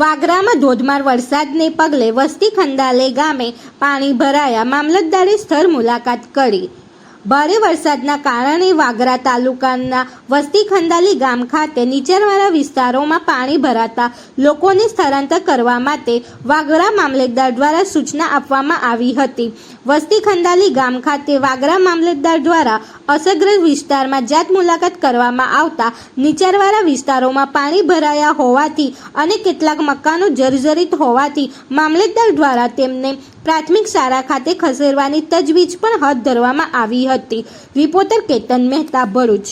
વાગરામાં ધોધમાર વરસાદને પગલે વસ્તી ખંડાલે ગામે પાણી ભરાયા. મામલતદારે સ્થળ મુલાકાત કરી. ભારે વરસાદના કારણે વાગરા તાલુકાના વસ્તી ખંડાલી ગામ ખાતે નીચાણવાળા વિસ્તારોમાં પાણી ભરાતા લોકોને સ્થળાંતર કરવા માટે વાગરા મામલતદાર દ્વારા સૂચના આપવામાં આવી હતી. વસ્તી ખંડાલી ગામ ખાતે વાગરા મામલતદાર દ્વારા અસરગ્રસ્ત વિસ્તારમાં જાત મુલાકાત કરવામાં આવતા નીચાણવાળા વિસ્તારોમાં પાણી ભરાયા હોવાથી અને કેટલાક મકાનો જર્જરિત હોવાથી મામલતદાર દ્વારા તેમને પ્રાથમિક શાળા ખાતે ખસેડવાની તજવીજ પણ હાથ ધરવામાં આવી હતી. રિપોર્ટર કેતન મહેતા, ભરૂચ.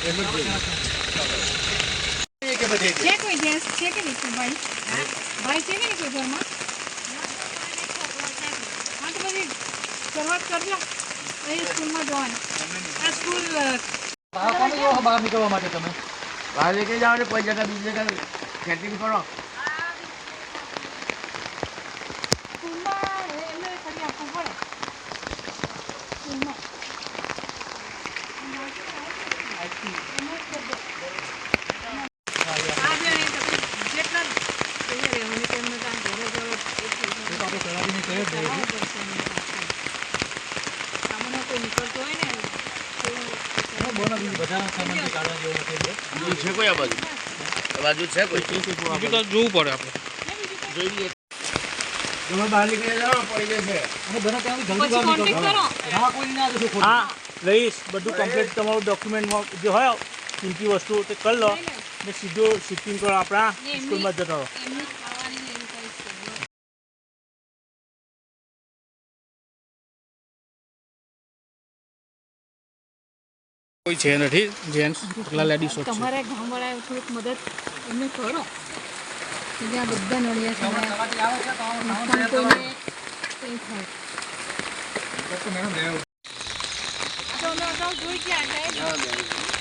છે કોઈ ગેસ છે કે નહીં ભાઈ ભાઈ છે કે નહીં કોઈ ઘરમાં હા તો પછી શરૂઆત કરજો એ સ્કૂલમાં જવાનું આ સ્કૂલ અ, બહાર કોને કહો છો બહાર નીકળવા માટે તમે બહાર નીકળી જાઓ ને કોઈ જગ્યા બીજી જગ્યા સેટિંગ કરો સ્કૂલમાં એમને કરી આપવું પડે સ્કૂલમાં આજે અહીં તો જેટલા અહીંયા રહેવાનું તેમને કાંઈ ઘરે જવો એટલું એ તો આપણે સવારીને કહી જ દઈએ છીએ. સામાનો કોઈ નીકળતો હોય ને તો હા, બોલો બીજું બધાના સામાનથી કાઢવા જેવું નથી એટલે. બીજું છે કોઈ આ બાજુ આ બાજુ છે કોઈ બીજું તો જોવું પડે આપણે જોઈ લઈએ તમે બહાર નીકળી જાઓ પડી જશે અને બને ત્યાં જલ્દી બહાર નીકળો. કરો કોઈ ના જશો હા લઈશ બધું કમ્પ્લીટ તમારું ડોક્યુમેન્ટમાં જે હોય કિંમતી વસ્તુ તે કરી લો ને સીધો શિફ્ટિંગ કરો આપણા સ્કૂલમાં જતો રહો કોઈ છે નથી જેન્ટ્સ એકલા લેડીઝો છે. તમારે ગામવાળાએ થોડીક મદદ એમને કરો. જ્યાં બધા નડિયા છે. કોઈને જોઈ ગયા એટલે